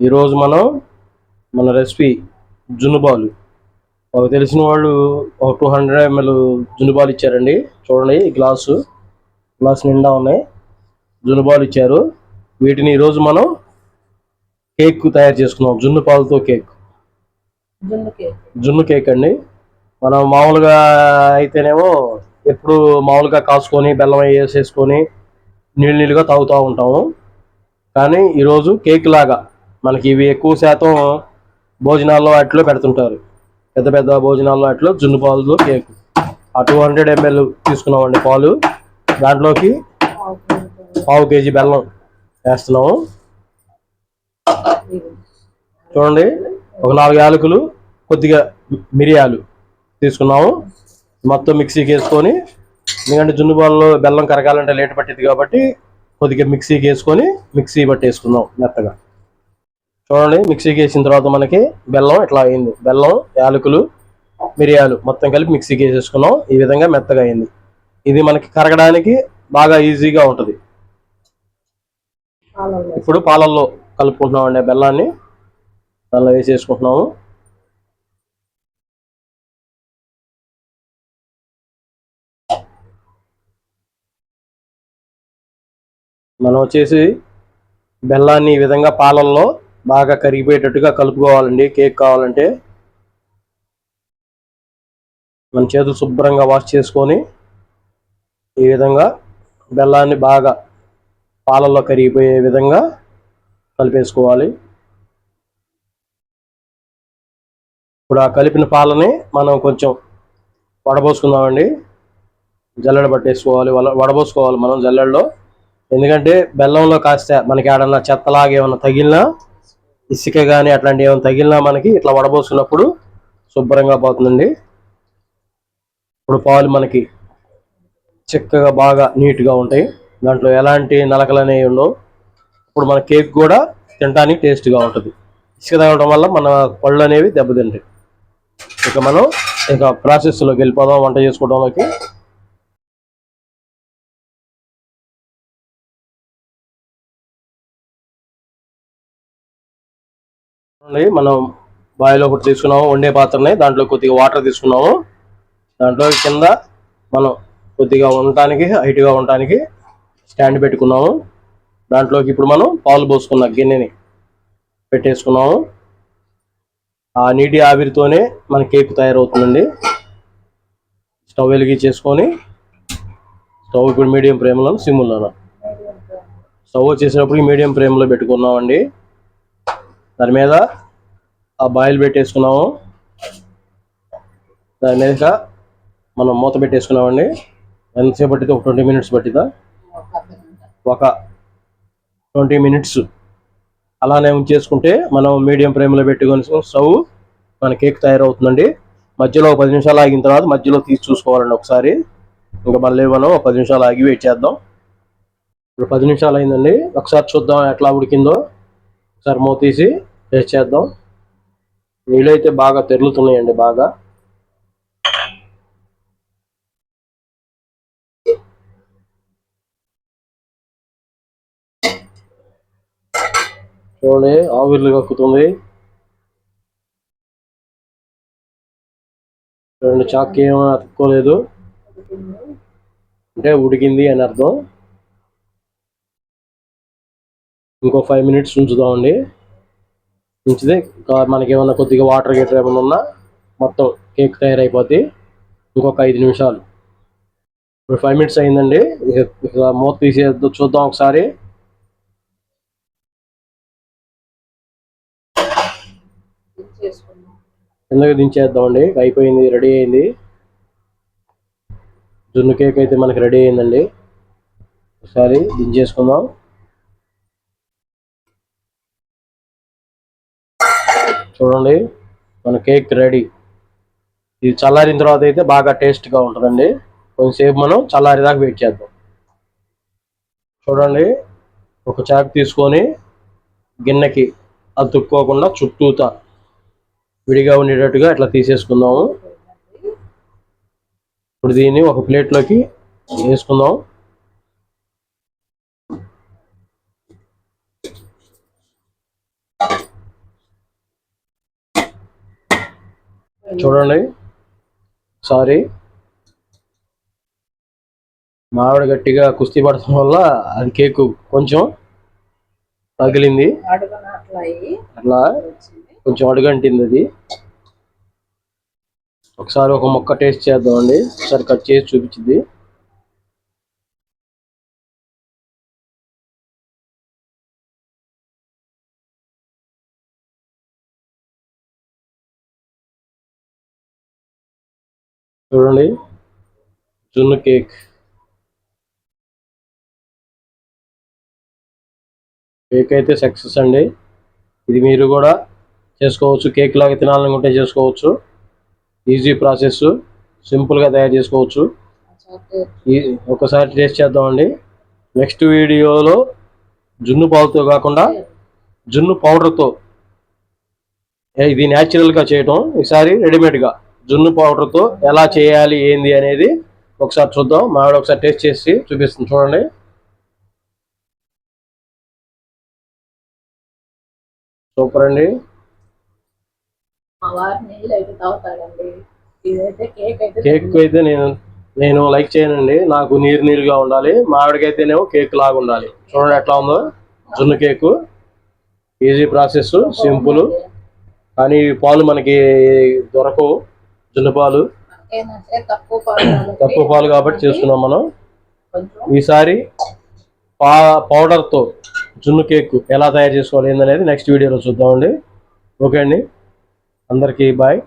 ఈరోజు మనం మన రెసిపీ జున్నుబాలు ఒక తెలిసిన వాళ్ళు ఒక టూ హండ్రెడ్ ఎంఎల్ జున్నుబాలు ఇచ్చారండి. చూడండి గ్లాసు. గ్లాస్ నిండా ఉన్నాయి. జున్నుబాలు ఇచ్చారు. వీటిని ఈరోజు మనం కేక్ తయారు చేసుకున్నాం జున్ను పాలతో కేక్. జున్ను కేక్. అండి. మనం మామూలుగా అయితేనేమో ఎప్పుడు మామూలుగా కాసుకొని బెల్లం వేసేసుకొని నీళ్ళు నీళ్ళుగా తాగుతూ ఉంటాము. కానీ ఈరోజు కేక్ లాగా మనకి ఇవి ఎక్కువ శాతం భోజనాల్లో వాటిలో పెడుతుంటారు. పెద్ద పెద్ద భోజనాల్లో వాటిలో జున్ను పాలు కేక్. ఆ టూ హండ్రెడ్ ఎంఎల్ తీసుకున్నామండి పాలు. దాంట్లోకి పావు కేజీ బెల్లం వేస్తున్నాము. చూడండి ఒక నాలుగు యాలకులు కొద్దిగా మిరియాలు తీసుకున్నాము. మొత్తం మిక్సీకి వేసుకొని ఎందుకంటే జున్ను బాల్లో బెల్లం కరగాలంటే లేట్ పట్టింది కాబట్టి కొద్దిగా మిక్సీకి వేసుకొని మిక్సీ పట్టేసుకుందాం మెత్తగా. చూడండి మిక్సీకి వేసిన తర్వాత మనకి బెల్లం ఇట్లా అయింది? బెల్లం యాలకులు మిరియాలు మొత్తం కలిపి మిక్సీకి వేసేసుకున్నాం ఈ విధంగా మెత్తగా అయింది. ఇది మనకి కరగడానికి బాగా ఈజీగా ఉంటుంది. ఇప్పుడు పాలల్లో కలుపుకుంటున్నాం అండి బెల్లాన్ని. దానిలో వేసేసుకుంటున్నాము. మనం వచ్చేసి బెల్లాన్ని ఈ విధంగా పాలల్లో బాగా కరిగిపోయేటట్టుగా కలుపుకోవాలండి. కేక్ కావాలంటే మన చేతులు శుభ్రంగా వాష్ చేసుకొని ఈ విధంగా బెల్లాన్ని బాగా పాలల్లో కరిగిపోయే విధంగా కలిపేసుకోవాలి. ఇప్పుడు ఆ కలిపిన పాలని మనం కొంచెం వడబోసుకుందామండి. జల్లెడ పట్టేసుకోవాలి. వల వడబోసుకోవాలి మనం జల్లెడలో. ఎందుకంటే బెల్లంలో కాస్త మనకి ఏడన్నా చెత్తలాగా ఏమన్నా తగిలినా ఇసుక కానీ అట్లాంటివి ఏమైనా తగిలినా మనకి ఇట్లా వడబోసుకున్నప్పుడు శుభ్రంగా పోతుందండి. ఇప్పుడు పాలు మనకి చక్కగా బాగా నీట్గా ఉంటాయి. దాంట్లో ఎలాంటి నలకలు అనేవి ఉండవు. ఇప్పుడు మన కేక్ కూడా తినడానికి టేస్ట్గా ఉంటుంది. ఇసుక తగలడం వల్ల మన పళ్ళు అనేవి దెబ్బతింటాయి. ఇక మనం ఇక ప్రాసెస్లోకి వెళ్ళిపోదాం వంట చేసుకోవడంలోకి మనం బాయిలో ఒకటి తీసుకున్నాము వండే పాత్రని దాంట్లో కొద్దిగా వాటర్ తీసుకున్నాము. దాంట్లో కింద మనం కొద్దిగా ఉండటానికి హైట్గా ఉండటానికి స్టాండ్ పెట్టుకున్నాము. దాంట్లోకి ఇప్పుడు మనం పాలు పోసుకున్న గిన్నెని పెట్టేసుకున్నాము. ఆ నీటి ఆవిరితోనే మన కేక్ తయారవుతుందండి. స్టవ్ వెలిగించేసుకొని స్టవ్ ఇప్పుడు మీడియం ఫ్లేమ్లో సిమ్లోన స్టవ్ వచ్చేసినప్పుడు మీడియం ఫ్లేమ్లో పెట్టుకున్నామండి. దాని మీద ఆ బాయిల్ పెట్టేసుకున్నాము. దాని మీద మనం మూత పెట్టేసుకున్నామండి. ఎంతసేపు పట్టింది ఒక ట్వంటీ మినిట్స్ పట్టిందా ఒక ట్వంటీ మినిట్స్ అలానే ఉంచేసుకుంటే మనం మీడియం ఫ్లేమ్లో పెట్టుకొని స్టవ్ మన కేక్ తయారవుతుందండి. మధ్యలో ఒక పది నిమిషాలు ఆగిన తర్వాత మధ్యలో తీసి చూసుకోవాలండి ఒకసారి. ఇంకా మళ్ళీ మనం ఒక పది నిమిషాలు ఆగి వెయిట్ చేద్దాం. ఇప్పుడు పది నిమిషాలు అయిందండి. ఒకసారి చూద్దాం ఎట్లా ఉడికిందో. ఒకసారి మూత తీసి టేస్ట్ చేద్దాం. నీళ్ళైతే అయితే బాగా తెరులుతున్నాయండి బాగా. చూడండి ఆవిర్లు కక్కుతుంది. చూడండి చాక్ ఏమైనా అతుక్కోలేదు. అంటే ఉడికింది అని అర్థం. ఇంకో ఫైవ్ మినిట్స్ ఉంచుదామండి. ఉంచితే మనకేమన్నా మనకి కొద్దిగా వాటర్ గీటర్ ఏమైనా ఉన్నా మొత్తం కేక్ తయారైపోద్ది. ఇంకొక ఐదు నిమిషాలు. ఇప్పుడు ఫైవ్ మినిట్స్ అయిందండి. మూత తీసేద్దాం చూద్దాం ఒకసారి. ఎందుకు కిందకి దించేద్దామండి. అయిపోయింది రెడీ అయింది. జున్ను కేక్ అయితే మనకి రెడీ అయిందండి. ఒకసారి దించేసుకుందాం. చూడండి. మన కేక్ రెడీ. ఇది చల్లారిన తర్వాత అయితే బాగా టేస్ట్గా ఉంటుందండి. కొంచెంసేపు మనం చల్లారేదాకా వెయిట్ చేద్దాం. చూడండి. ఒక చాకు తీసుకొని గిన్నెకి అతుక్కోకుండా చుట్టూతా విడిగా ఉండేటట్టుగా ఇట్లా తీసేసుకుందాము. ఇప్పుడు దీన్ని ఒక ప్లేట్లోకి వేసుకుందాం. చూడండి. సారీ మావిడ గట్టిగా కుస్తీ పడటం వల్ల అది కేకు కొంచెం అడుగున అట్లా కొంచెం అడుగంటింది అది. ఒకసారి ఒక ముక్క టేస్ట్ చేద్దామండి. ఒకసారి కట్ చేసి చూపించింది. చూడండి. జున్ను కేక్. కేక్ అయితే సక్సెస్ అండి. ఇది మీరు కూడా చేసుకోవచ్చు. కేక్ లాగా తినాలనుకుంటే చేసుకోవచ్చు. Easy process. సింపుల్గా తయారు చేసుకోవచ్చు. ఒకసారి టేస్ట్ చేద్దామండి. నెక్స్ట్ వీడియోలో జున్ను పాలతో కాకుండా జున్ను పౌడర్తో. ఇది న్యాచురల్గా చేయటం. ఈసారి రెడీమేడ్గా. జున్ను పౌడర్తో ఎలా చేయాలి ఏంది అనేది ఒకసారి చూద్దాం. మావిడ ఒకసారి టేస్ట్ చేసి చూపిస్తుంది. చూడండి. సూపర్ అండి. కేక్ అయితే నేను నేను లైక్ చేయనండి. నాకు నీరు నీరుగా ఉండాలి. మామిడికైతేనేమో కేక్ లాగా ఉండాలి. చూడండి ఎట్లా ఉందో. జున్ను కేకు. Easy process simple. కానీ పాలు మనకి దొరకవు. జున్ను పాలు? తక్కువ పాలు కాబట్టి చేస్తున్నాం మనం. ఈసారి పా పౌడర్తో జున్ను కేక్ ఎలా తయారు చేసుకోవాలి ఏందనేది నెక్స్ట్ వీడియోలో చూద్దామండి. ఓకే అండి. అందరికీ బాయ్.